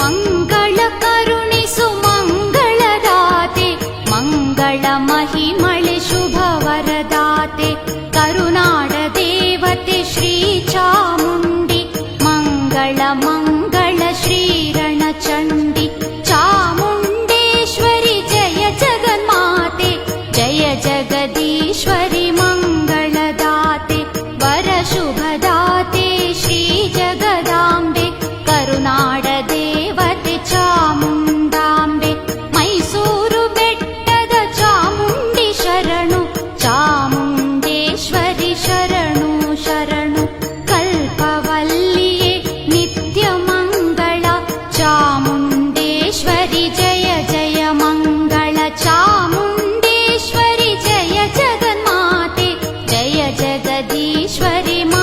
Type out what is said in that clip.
मङ्गल करुणि सुमङ्गलदाते मङ्गलमहिमळि शुभवदाते करुणाड श्रीचामुण्डि मङ्गलमङ्ग ఈశ్వరి మా